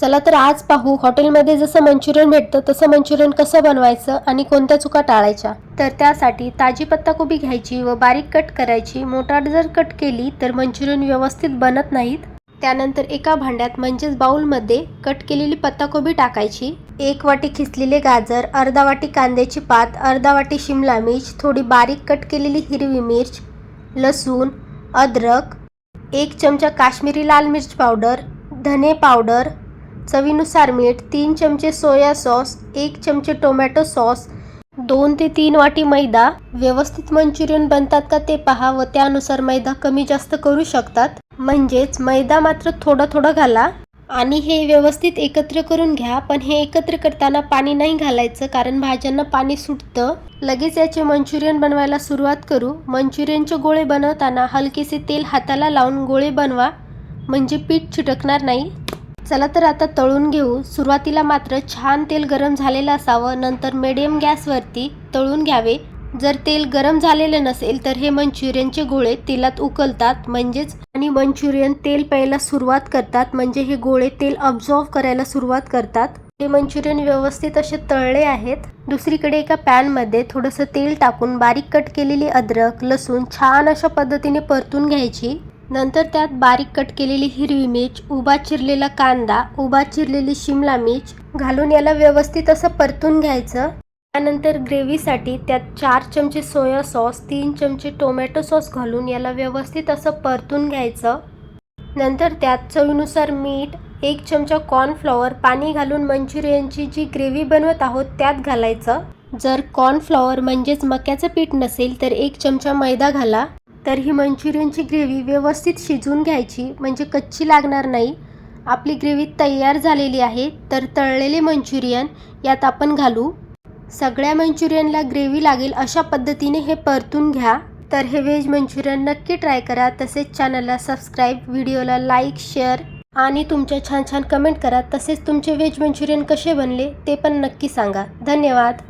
चला तर आज पाहू. हॉटेलमध्ये जसं मंचुरियन भेटतं तसं मंचुरियन कसं बनवायचं आणि कोणत्या चुका टाळायच्या? तर त्यासाठी ताजी पत्ताकोबी घ्यायची व बारीक कट करायची. मोटार जर कट केली तर मंचुरियन व्यवस्थित बनत नाहीत. त्यानंतर एका भांड्यात म्हणजेच बाउलमध्ये कट केलेली पत्ताकोबी टाकायची. एक वाटी खिसलेले गाजर अर्धा वाटी कांद्याची पात अर्धा वाटी शिमला मिर्च थोडी बारीक कट केलेली हिरवी मिर्च लसूण अद्रक एक चमचा काश्मीरी लाल मिर्च पावडर धने पावडर चवीनुसार मीठ तीन चमचे सोया सॉस एक चमचे टोमॅटो सॉस दोन ते तीन वाटी मैदा. व्यवस्थित मंचुरियन बनतात का ते पहा व त्यानुसार मैदा कमी जास्त करू शकतात. म्हणजेच मैदा मात्र थोडं थोडं घाला. आणि हे व्यवस्थित एकत्र करून घ्या पण हे एकत्र करताना पाणी नाही घालायचं कारण भाज्यांना पाणी सुटतं. लगेच याचे मंचुरियन बनवायला सुरुवात करू. मंचुरियनचे गोळे बनवताना हलकेसे तेल हाताला लावून गोळे बनवा. म्हणजे पीठ चिटकणार नाही. चला तर आता तळून घेऊ. सुरुवातीला मात्र छान तेल गरम झालेलं असावं नंतर मिडियम गॅसवरती तळून घ्यावे. जर तेल गरम झालेलं नसेल तर हे मंचुरियनचे गोळे तेलात उकलतात म्हणजेच आणि मंचुरियन तेल प्यायला सुरुवात करतात म्हणजे हे गोळे तेल अब्झॉर्व करायला सुरुवात करतात. हे मंचुरियन व्यवस्थित असे तळले आहेत. दुसरीकडे एका पॅनमध्ये थोडंसं तेल टाकून बारीक कट केलेली अद्रक लसूण छान अशा पद्धतीने परतून घ्यायची. नंतर त्यात बारीक कट केलेली हिरवी मिर्च उभा चिरलेला कांदा उभा चिरलेली शिमला मिर्च घालून याला व्यवस्थित असं परतून घ्यायचं. त्यानंतर ग्रेव्हीसाठी त्यात चार चमचे सोया सॉस तीन चमचे टोमॅटो सॉस घालून याला व्यवस्थित असं परतून घ्यायचं. नंतर त्यात चवीनुसार मीठ एक चमचा कॉर्नफ्लॉवर पाणी घालून मंचुरियनची जी ग्रेव्ही बनवत आहोत त्यात घालायचं. जर कॉर्नफ्लॉवर म्हणजेच मक्याचं पीठ नसेल तर एक चमचा मैदा घाला. तर ही मंचुरियनची ग्रेव्ही व्यवस्थित शिजवून घ्यायची म्हणजे कच्ची लागणार नाही. आपली ग्रेव्ही तयार झालेली आहे तर तळलेले मंचुरियन यात आपण घालू. सगळ्या मंचुरियनला ग्रेव्ही लागेल अशा पद्धतीने हे परतून घ्या. तर हे व्हेज मंचुरियन नक्की ट्राय करा. तसेच चॅनलला सबस्क्राईब व्हिडिओला लाईक शेअर आणि तुमच्या छान छान कमेंट करा. तसेच तुमचे व्हेज मंचुरियन कसे बनले ते पण नक्की सांगा. धन्यवाद.